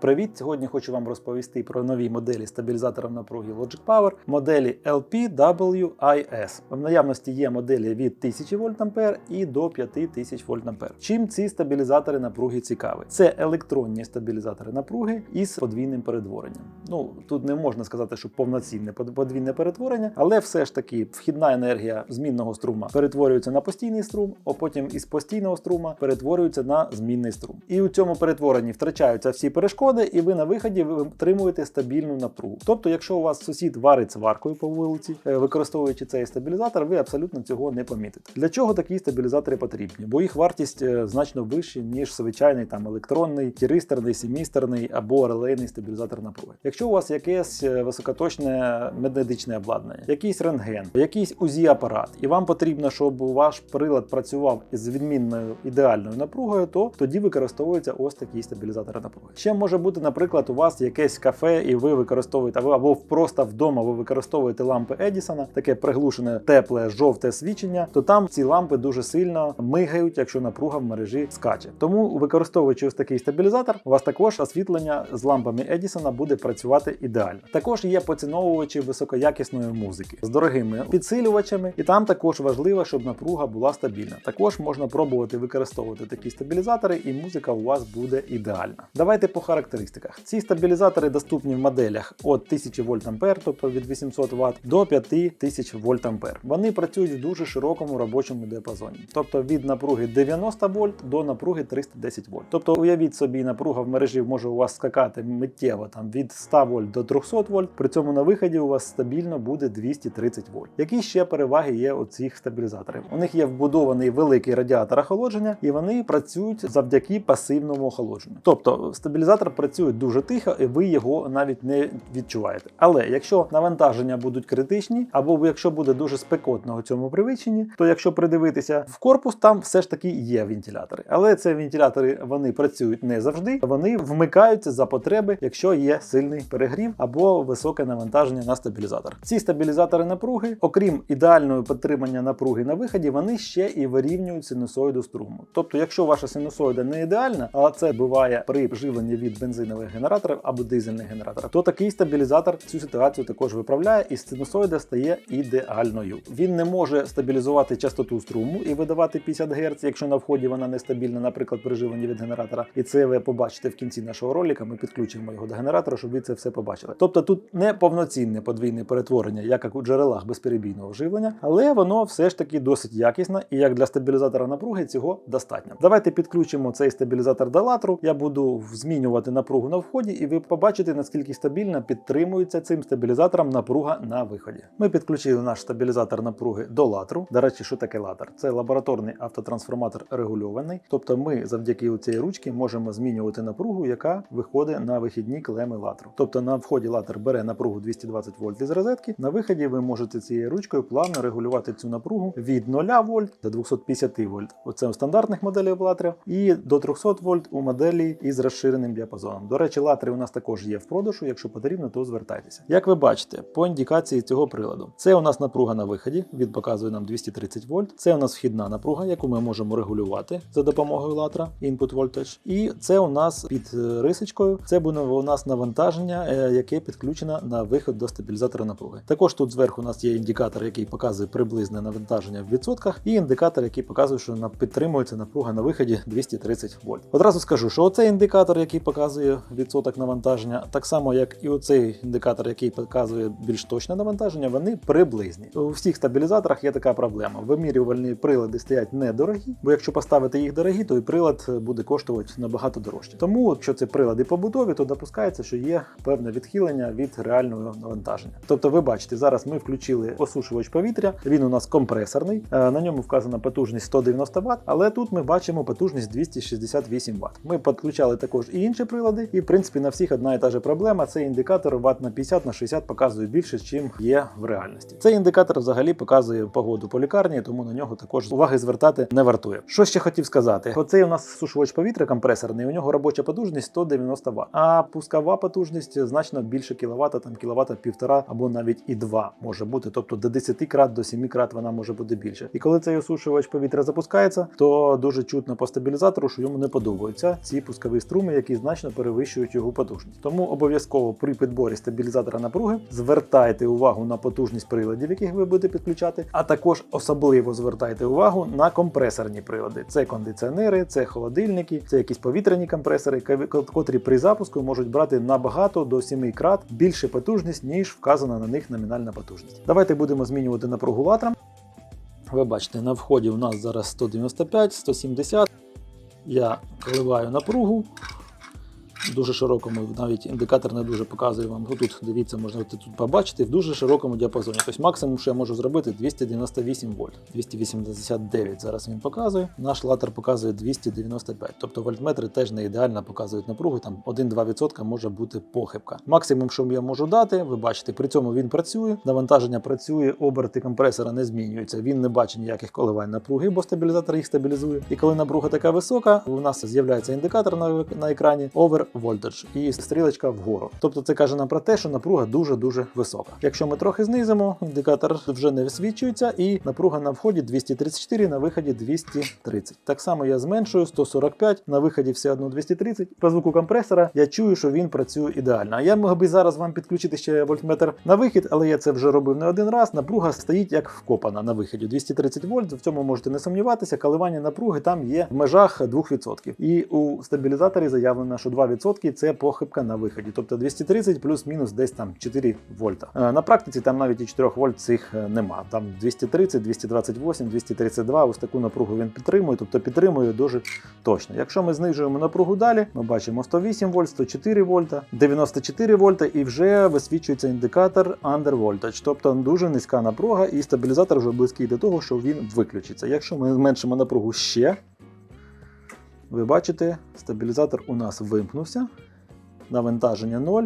Привіт! Сьогодні хочу вам розповісти про нові моделі стабілізаторів напруги Logic Power, моделі LPWIS. В наявності є моделі від 1000 вольт і до 5000 вольт Чим ці стабілізатори напруги цікаві? Це електронні стабілізатори напруги із подвійним перетворенням. Ну тут не можна сказати, що повноцінне подвійне перетворення, але все ж таки вхідна енергія змінного струма перетворюється на постійний струм, а потім із постійного струма перетворюється на змінний струм. І у цьому перетворенні втрачаються всі перешкоди, і ви на виході ви отримуєте стабільну напругу. Тобто, якщо у вас сусід варить сваркою по вулиці, е, використовуючи цей стабілізатор, ви абсолютно цього не помітите. Для чого такі стабілізатори потрібні? Бо їх вартість е, значно вища, ніж звичайний там електронний, тіристерний, семістерний або релейний стабілізатор напруги. Якщо у вас якесь е, високоточне медичне обладнання, якийсь рентген, якийсь УЗІ апарат, і вам потрібно, щоб ваш прилад працював із відмінною ідеальною напругою, то тоді використовуються ось такі стабілізатори напруги. Ще може бути, наприклад, у вас якесь кафе, і ви використовуєте або, просто вдома ви використовуєте лампи Едісона, таке приглушене тепле жовте свічення, то там ці лампи дуже сильно мигають, якщо напруга в мережі скаче. Тому, використовуючи ось такий стабілізатор, у вас також освітлення з лампами Едісона буде працювати ідеально. Також є поціновувачі високоякісної музики з дорогими підсилювачами, і там також важливо, щоб напруга була стабільна. Також можна пробувати використовувати такі стабілізатори, і музика у вас буде ідеальна. Давайте по характеристиках. Ці стабілізатори доступні в моделях від 1000 вольт ампер, тобто від 800 Вт, до 5000 вольт ампер. Вони працюють в дуже широкому робочому діапазоні, тобто від напруги 90 вольт до напруги 310 вольт. Тобто уявіть собі, напруга в мережі може у вас скакати миттєво там від 100 вольт до 300 вольт. При цьому на виході у вас стабільно буде 230 вольт. Які ще переваги є у цих стабілізаторів? У них є вбудований великий радіатор охолодження, і вони працюють завдяки пасивному охолодженню. Тобто стабілізатор працює дуже тихо, і ви його навіть не відчуваєте. Але якщо навантаження будуть критичні, або якщо буде дуже спекотно у цьому привиченні, то якщо придивитися в корпус, там все ж таки є вентилятори. Але це вентилятори вони працюють не завжди. Вони вмикаються за потреби, якщо є сильний перегрів або високе навантаження на стабілізатор. Ці стабілізатори напруги, окрім ідеального підтримання напруги на виході, вони ще і вирівнюють синусоїду струму. Тобто, якщо ваша синусоїда не ідеальна, а це буває при живленні від бензинових генераторів або дизельних генераторів, то такий стабілізатор цю ситуацію також виправляє, і синусоїда стає ідеальною. Він не може стабілізувати частоту струму і видавати 50 Гц, якщо на вході вона нестабільна, наприклад, при від генератора. І це ви побачите в кінці нашого ролика. Ми підключимо його до генератора, щоб ви це все побачили. Тобто тут не повноцінне подвійне перетворення, як у джерелах безперебійного живлення, але воно все ж таки досить якісне, і як для стабілізатора напруги цього достатньо. Давайте підключимо цей стабілізатор до латру. Я буду змінювати напругу на вході, і ви побачите, наскільки стабільно підтримується цим стабілізатором напруга на виході. Ми підключили наш стабілізатор напруги до латру. До речі, що таке латер? Це лабораторний автотрансформатор регульований. Тобто ми завдяки цієї ручки можемо змінювати напругу, яка виходить на вихідні клеми латру. Тобто на вході латер бере напругу 220 вольт із розетки. На виході ви можете цією ручкою плавно регулювати цю напругу від 0 вольт до 250 вольт. Оце у стандартних моделях латрів, і до 300 вольт у моделі із розширеним діапазоном. До речі, латри у нас також є в продажу. Якщо потрібно, то звертайтеся. Як ви бачите, по індикації цього приладу, це у нас напруга на виході. Він показує нам 230 вольт. Це у нас вхідна напруга, яку ми можемо регулювати за допомогою латра, input voltage. І це у нас під е, рисочкою. Це буде у нас навантаження, е, яке підключено на виход до стабілізатора напруги. Також тут зверху у нас є індикатор, який показує приблизне навантаження в відсотках, і індикатор, який показує, що підтримується напруга на виході 230 вольт. Одразу скажу, що оцей індикатор, який показує відсоток навантаження, так само як і оцей індикатор, який показує більш точне навантаження, вони приблизні. У всіх стабілізаторах є така проблема. Вимірювальні прилади стоять недорогі, бо якщо поставити їх дорогі, то і прилад буде коштувати набагато дорожче. Тому, якщо це прилади побутові, то допускається, що є певне відхилення від реального навантаження. Тобто, ви бачите, зараз ми включили осушувач повітря. Він у нас компресорний, е, на ньому вказана потужність 190 Вт, але тут ми бачимо потужність 268 Вт. Ми підключали також і інші прилади, і в принципі на всіх одна і та же проблема. Цей індикатор Вт на 50 на 60 показує більше, чим є в реальності. Цей індикатор взагалі показує погоду по лікарні, тому на нього також уваги звертати не вартує. Що ще хотів сказати? Оцей у нас сушувач повітря компресорний, у нього робоча потужність 190 Вт, а пускова потужність значно більше кіловата, там кіловата півтора або навіть і два може бути. Тобто до 10 крат, до 7 крат вона може бути більше. І коли цей осушувач повітря запускається, то дуже чутно по стабілізатору, що йому не подобаються ці пускові струми, які значно значно перевищують його потужність. Тому обов'язково при підборі стабілізатора напруги звертайте увагу на потужність приладів, яких ви будете підключати, а також особливо звертайте увагу на компресорні прилади. Це кондиціонери, це холодильники, це якісь повітряні компресори, котрі при запуску можуть брати набагато до 7 крат більше потужність, ніж вказана на них номінальна потужність. Давайте будемо змінювати напругу латрам. Ви бачите, на вході у нас зараз 195, 170. Я коливаю напругу. Дуже широкому, навіть індикатор не дуже показує вам. Тут дивіться, можна тут побачити в дуже широкому діапазоні. Тобто максимум, що я можу зробити, 298 вольт. 289 зараз він показує. Наш латер показує 295. Тобто вольтметри теж не ідеально показують напругу. Там 1-2% може бути похибка. Максимум, що я можу дати, ви бачите, при цьому він працює. Навантаження працює, оберти компресора не змінюються. Він не бачить ніяких коливань напруги, бо стабілізатор їх стабілізує. І коли напруга така висока, у нас з'являється індикатор на, на екрані over voltage і стрілочка вгору. Тобто це каже нам про те, що напруга дуже дуже висока. Якщо ми трохи знизимо, індикатор вже не висвічується, і напруга на вході 234, на виході 230. Так само я зменшую 145, на виході все одно 230. По звуку компресора я чую, що він працює ідеально. А я мог би зараз вам підключити ще вольтметр на вихід, але я це вже робив не один раз. Напруга стоїть як вкопана на виході. 230 вольт. В цьому можете не сумніватися. Коливання напруги там є в межах 2%. І у стабілізаторі заявлено, що 2% це похибка на виході. Тобто 230 плюс-мінус десь там 4 вольта. Е, На практиці там навіть і 4 вольт цих е, нема. Там 230, 228, 232. Ось таку напругу він підтримує, тобто підтримує дуже точно. Якщо ми знижуємо напругу далі, ми бачимо 108 вольт, 104 вольта, 94 вольта і вже висвічується індикатор under тобто дуже низька напруга, і стабілізатор вже близький до того, що він виключиться. Якщо ми зменшимо напругу ще, ви бачите, стабілізатор у нас вимкнувся, навантаження 0.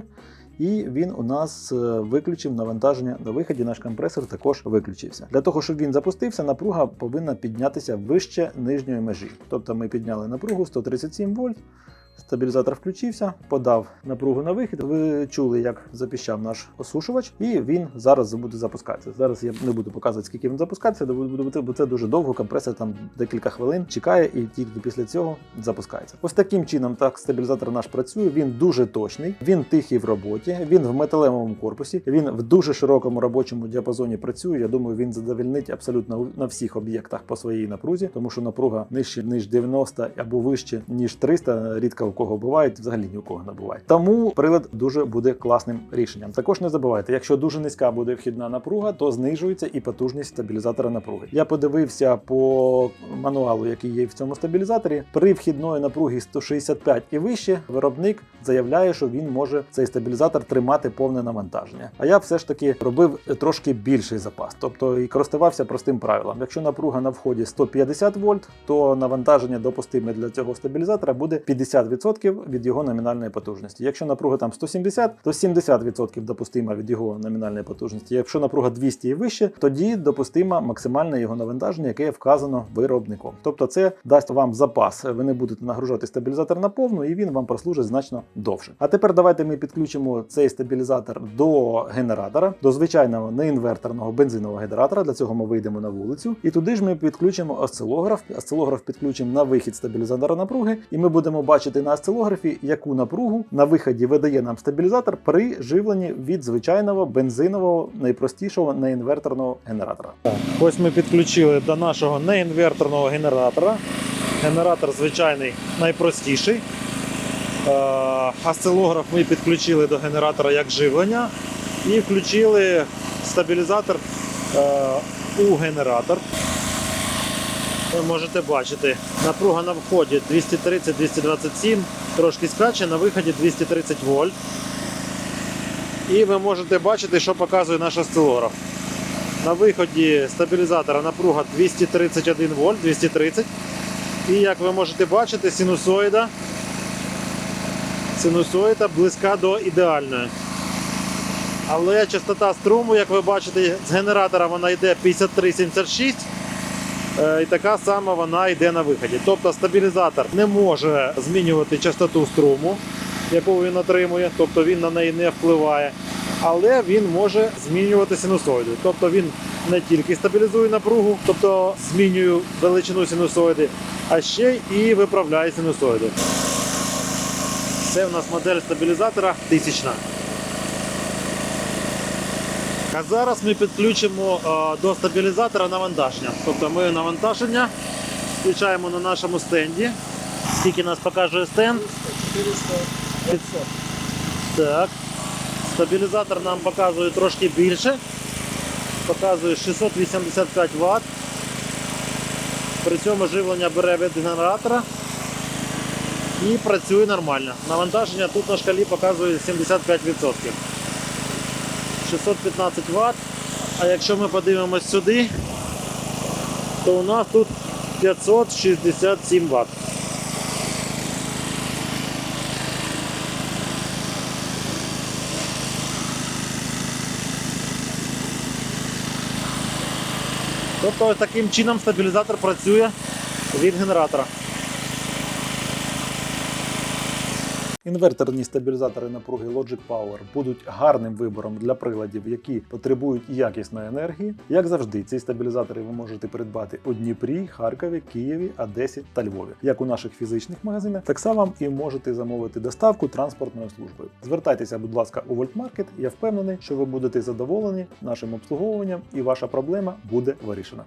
І він у нас е, виключив навантаження на виході. Наш компресор також виключився. Для того, щоб він запустився, напруга повинна піднятися вище нижньої межі. Тобто ми підняли напругу 137 вольт. Стабілізатор включився, подав напругу на вихід. Ви чули, як запіщав наш осушувач, і він зараз буде запускатися. Зараз я не буду показувати, скільки він запускається, бо це дуже довго. Компресор там декілька хвилин чекає, і тільки після цього запускається. Ось таким чином, так стабілізатор наш працює. Він дуже точний, він тихий в роботі, він в металевому корпусі, він в дуже широкому робочому діапазоні працює. Я думаю, він задовільнить абсолютно на всіх об'єктах по своїй напрузі, тому що напруга нижче ніж 90 або вище ніж 300, рідко у кого буває, взагалі ні у кого не буває. Тому прилад дуже буде класним рішенням. Також не забувайте, якщо дуже низька буде вхідна напруга, то знижується і потужність стабілізатора напруги. Я подивився по мануалу, який є в цьому стабілізаторі. При вхідної напруги 165 і вище, виробник заявляє, що він може цей стабілізатор тримати повне навантаження. А я все ж таки робив трошки більший запас, тобто і користувався простим правилом. Якщо напруга на вході 150 вольт, то навантаження допустиме для цього стабілізатора буде 50% від його номінальної потужності. Якщо напруга там 170, то 70% допустима від його номінальної потужності. Якщо напруга 200 і вище, тоді допустима максимальне його навантаження, яке вказано виробником. Тобто це дасть вам запас. Ви не будете нагружати стабілізатор на повну, і він вам прослужить значно довше. А тепер давайте ми підключимо цей стабілізатор до генератора, до звичайного неінверторного бензинового генератора. Для цього ми вийдемо на вулицю, і туди ж ми підключимо осцилограф. Осцилограф підключимо на вихід стабілізатора напруги, і ми будемо бачити на осцилографі, яку напругу на виході видає нам стабілізатор при живленні від звичайного бензинового найпростішого неінверторного генератора. Ось ми підключили до нашого неінверторного генератора. Генератор звичайний найпростіший. Е, Осцилограф ми підключили до генератора як живлення і включили стабілізатор е, у генератор. Ви можете бачити, напруга на вході 230-227, трошки скаче, на виході 230 вольт. І ви можете бачити, що показує наш осцилограф. На виході стабілізатора напруга 231 вольт, 230. І як ви можете бачити, синусоїда, синусоїда близька до ідеальної. Але частота струму, як ви бачите, з генератора вона йде 53,76. Е, І така сама вона йде на виході. Тобто стабілізатор не може змінювати частоту струму, яку він отримує, тобто він на неї не впливає. Але він може змінювати синусоїду. Тобто він не тільки стабілізує напругу, тобто змінює величину синусоїди, а ще і виправляє синусоїди. Це у нас модель стабілізатора тисячна. А зараз ми підключимо е, до стабілізатора навантаження. Тобто ми навантаження включаємо на нашому стенді. Скільки нас показує стенд? 400 Так. Стабілізатор нам показує трошки більше. Показує 685 Вт. При цьому живлення бере від генератора і працює нормально. Навантаження тут на шкалі показує 75%. 615 Вт. А якщо ми подивимось сюди, то у нас тут 567 Вт. Тобто таким чином стабілізатор працює від генератора. Інверторні стабілізатори напруги Logic Power будуть гарним вибором для приладів, які потребують якісної енергії. Як завжди, ці стабілізатори ви можете придбати у Дніпрі, Харкові, Києві, Одесі та Львові, як у наших фізичних магазинах, так само і можете замовити доставку транспортною службою. Звертайтеся, будь ласка, у Вольтмаркет. Я впевнений, що ви будете задоволені нашим обслуговуванням і ваша проблема буде вирішена.